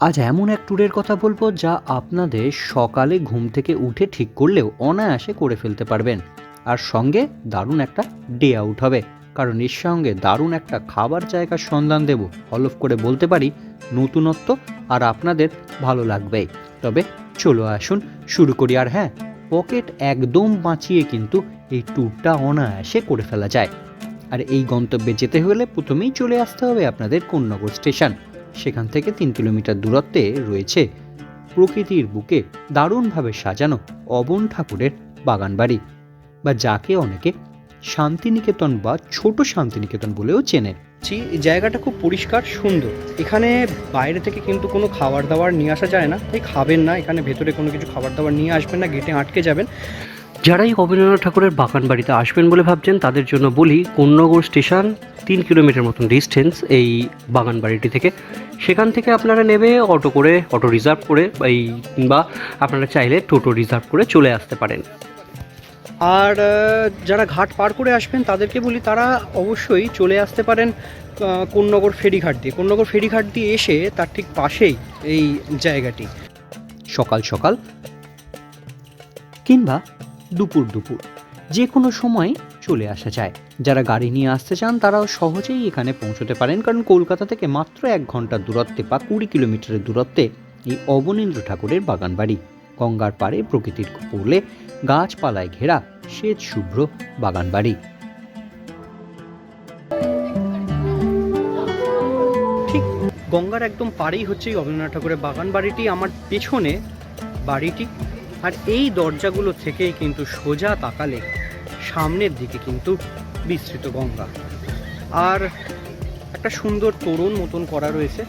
আজ এমন এক ট্যুরের কথা বলব যা আপনাদের সকালে ঘুম থেকে উঠে ঠিক করলেও অনায়াসে করে ফেলতে পারবেন। আর সঙ্গে দারুণ একটা ডে আউট হবে। কারণ এর সঙ্গে দারুণ একটা খাবার জায়গার সন্ধান দেব। হলফ করে বলতে পারি, নতুনত্ব আর আপনাদের ভালো লাগবে তবে চলো আসুন, শুরু করি। আর হ্যাঁ পকেট একদম বাঁচিয়ে কিন্তু এই ট্যুরটা অনায়াসে করে ফেলা যায়। আর এই গন্তব্যে যেতে হলে প্রথমেই চলে আসতে হবে আপনাদের কোন্নগর স্টেশন সেখান থেকে তিন কিলোমিটার দূরত্বে রয়েছে প্রকৃতির বুকে দারুণভাবে সাজানো অবন ঠাকুরের বাগানবাড়ি। বা যাকে অনেকে শান্তিনিকেতন বা ছোট শান্তিনিকেতন বলেও চেনে। জি, এই জায়গাটা খুব পরিষ্কার সুন্দর। এখানে বাইরে থেকে কিন্তু কোনো খাবার দাবার নিয়ে আসা যায় না। তাই খাবেন না এখানে ভেতরে কোনো কিছু খাবার দাবার নিয়ে আসবেন না গেটে আটকে যাবেন। যারাই অবনীন্দ্রনাথ ঠাকুরের বাগান বাড়িতে আসবেন বলে ভাবছেন তাদের জন্য বলি কোন্নগর স্টেশন তিন কিলোমিটার মতন ডিস্টেন্স এই বাগান বাড়িটি থেকে। সেখান থেকে আপনারা নেবে অটো করে অটো রিজার্ভ করে এই বা আপনারা চাইলে টোটো রিজার্ভ করে চলে আসতে পারেন। আর যারা ঘাট পার করে আসবেন তাদেরকে বলি তারা অবশ্যই চলে আসতে পারেন কোন্নগর ফেরিঘাট দিয়ে। কোন্নগর ফেরিঘাট দিয়ে এসে তার ঠিক পাশেই এই জায়গাটি। সকাল সকাল কিংবা দুপুর দুপুর। যে কোনো সময় চলে আসা যায়। যারা গাড়ি নিয়ে আসতে চান, তারাও সহজেই এখানে পৌঁছতে পারেন। কারণ কলকাতা থেকে মাত্র এক ঘণ্টার দূরত্বে বা কুড়ি কিলোমিটারের দূরত্বে এই অবনীন্দ্র ঠাকুরের বাগান বাড়ি গঙ্গার পাড়ে প্রকৃতির পড়লে গাছপালায় ঘেরা শ্বেত শুভ্র বাগান বাড়ি ঠিক গঙ্গার একদম পাড়েই হচ্ছে এই অবনীন্দ্রনাথ ঠাকুরের বাগান বাড়িটি আমার পেছনে বাড়িটি। আর এই দরজাগুলো থেকেই কিন্তু সোজা তাকালে সামনের দিকে কিন্তু বিস্তৃত গঙ্গা। আর একটা সুন্দর তরুণ মতন করা রয়েছে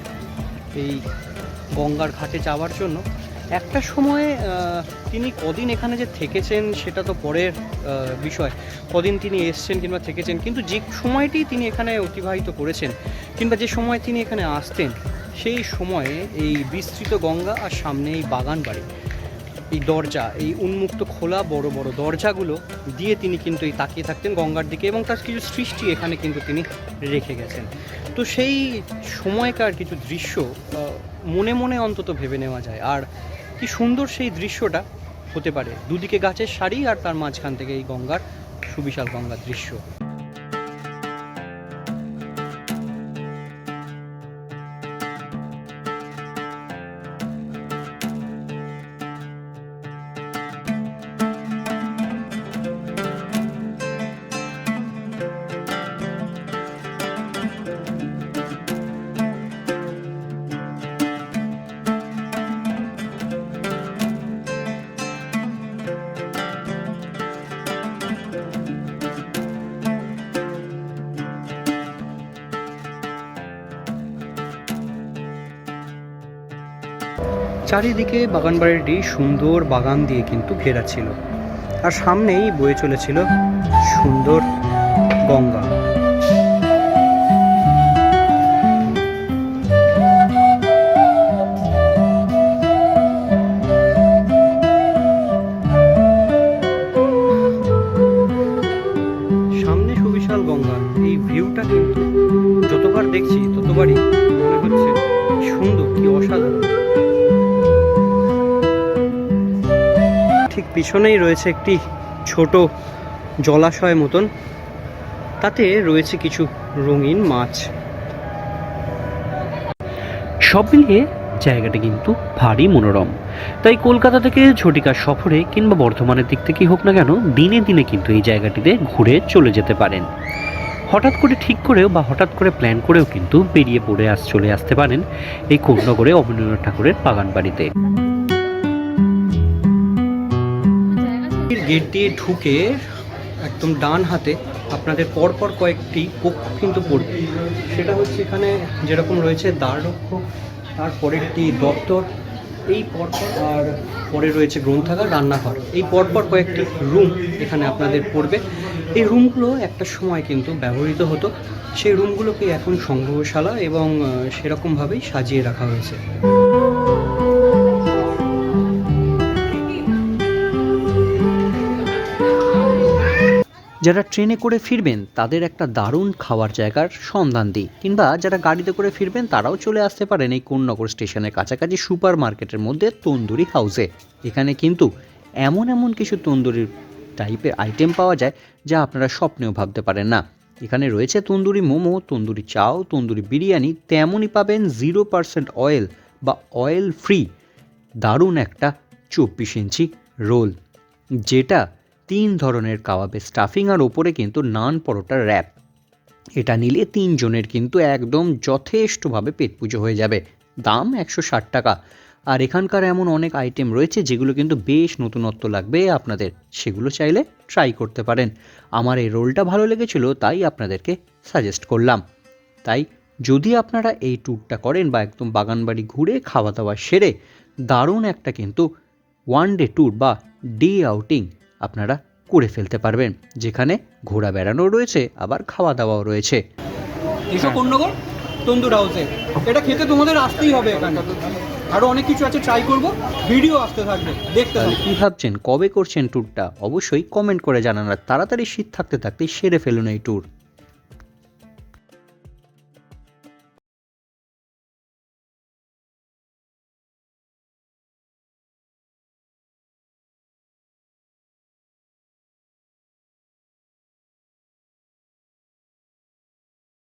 এই গঙ্গার ঘাটে যাওয়ার জন্য। একটা সময়ে তিনি কদিন এখানে যে থেকেছেন সেটা তো পরের বিষয়। কদিন তিনি এসছেন কিংবা থেকেছেন, কিন্তু যে সময়টি তিনি এখানে অতিবাহিত করেছেন কিংবা যে সময় তিনি এখানে আসতেন, সেই সময়ে এই বিস্তৃত গঙ্গা আর সামনে এই বাগান বাড়ি এই দরজা, এই উন্মুক্ত খোলা বড় বড় দরজাগুলো দিয়ে তিনি কিন্তু এই তাকিয়ে থাকতেন গঙ্গার দিকে এবং তার কিছু সৃষ্টি এখানে কিন্তু তিনি রেখে গেছেন। তো সেই সময়কার কিছু দৃশ্য মনে মনে অন্তত ভেবে নেওয়া যায়। আর কি সুন্দর সেই দৃশ্যটা হতে পারে। দুদিকে গাছের সারি আর তার মাঝখান থেকে এই গঙ্গার সুবিশাল গঙ্গার দৃশ্য। চারিদিকে বাগানবাড়িটি সুন্দর বাগান দিয়ে কিন্তু ঘেরা ছিল। আর সামনেই বয়ে চলেছিল সুন্দর গঙ্গা। সামনে সুবিশাল গঙ্গা। এই ভিউটা কিন্তু যতবার দেখছি, ততবারই মনে হচ্ছে সুন্দর, কি অসাধারণ। পিছনেই রয়েছে একটি ছোট জলাশয় মতন। তাতে রয়েছে কিছু রঙিন মাছ। সব মিলিয়ে জায়গাটা কিন্তু ভারী মনোরম। তাই কলকাতা থেকে ঝটিকার সফরে কিংবা বর্ধমানের দিক থেকেই হোক না কেন, দিনে দিনে কিন্তু এই জায়গাটিতে ঘুরে চলে যেতে পারেন। হঠাৎ করে ঠিক করেও বা হঠাৎ করে প্ল্যান করেও কিন্তু বেরিয়ে পড়ে আস, চলে আসতে পারেন এই কোন্নগরে অবনীন্দ্রনাথ ঠাকুরের বাগান বাড়িতে গেট দিয়ে ঢুকে একদম ডান হাতে আপনাদের পরপর কয়েকটি কক্ষ কিন্তু পড়বে। সেটা হচ্ছে এখানে যেরকম রয়েছে দ্বাররক্ষক তারপরে একটি দপ্তর, এই পরপর আর পরে রয়েছে গ্রন্থাগার, রান্নাঘর। এই পরপর কয়েকটি রুম এখানে আপনাদের পড়বে। এই রুমগুলো একটা সময় কিন্তু ব্যবহৃত হতো। সেই রুমগুলোকে এখন সংগ্রহশালা এবং সেরকমভাবেই সাজিয়ে রাখা হয়েছে। যারা ট্রেনে করে ফিরবেন, তাদের একটা দারুণ খাওয়ার জায়গার সন্ধান দিই। কিংবা যারা গাড়িতে করে ফিরবেন, তারাও চলে আসতে পারেন এই কোন্নগর স্টেশনের কাছাকাছি সুপার মার্কেটের মধ্যে তন্দুরি হাউসে। এখানে কিন্তু এমন এমন কিছু তন্দুরির টাইপের আইটেম পাওয়া যায়, যা আপনারা স্বপ্নেও ভাবতে পারেন না। এখানে রয়েছে তন্দুরি মোমো, তন্দুরি চাও, তন্দুরি বিরিয়ানি, তেমনই পাবেন জিরো পার্সেন্ট অয়েল বা অয়েল ফ্রি। দারুণ একটা চব্বিশ ইঞ্চি রোল, যেটা তিন ধরনের কাবাবের স্টাফিং আর ওপরে কিন্তু নান পরোটার র্যাপ এটা নিলে তিনজনের কিন্তু একদম যথেষ্টভাবে পেট পুজো হয়ে যাবে। দাম একশো ষাট টাকা। আর এখানকার এমন অনেক আইটেম রয়েছে যেগুলো কিন্তু বেশ নতুনত্ব লাগবে আপনাদের। সেগুলো চাইলে ট্রাই করতে পারেন। আমার এই রোলটা ভালো লেগেছিল, তাই আপনাদেরকে সাজেস্ট করলাম। তাই যদি আপনারা এই ট্যুরটা করেন বা একদম বাগানবাড়ি ঘুরে খাওয়া দাওয়া সেরে, দারুণ একটা কিন্তু ওয়ান ডে ট্যুর বা ডে আউটিং আপনারা করে ফেলতে পারবেন। যেখানে ঘোরা বেড়ানো রয়েছে আবার খাওয়া দাওয়াও রয়েছে তন্দুর হাউসে এটা খেতে তোমাদের আসতেই হবে এখানে। আরও অনেক কিছু আছে ট্রাই করব। ভিডিও আসতে থাকবে দেখতে হবে থাকবে। কী ভাবছেন? কবে করছেন ট্যুরটা অবশ্যই কমেন্ট করে জানান আর তাড়াতাড়ি শীত থাকতে থাকতে সেরে ফেলুন এই ট্যুর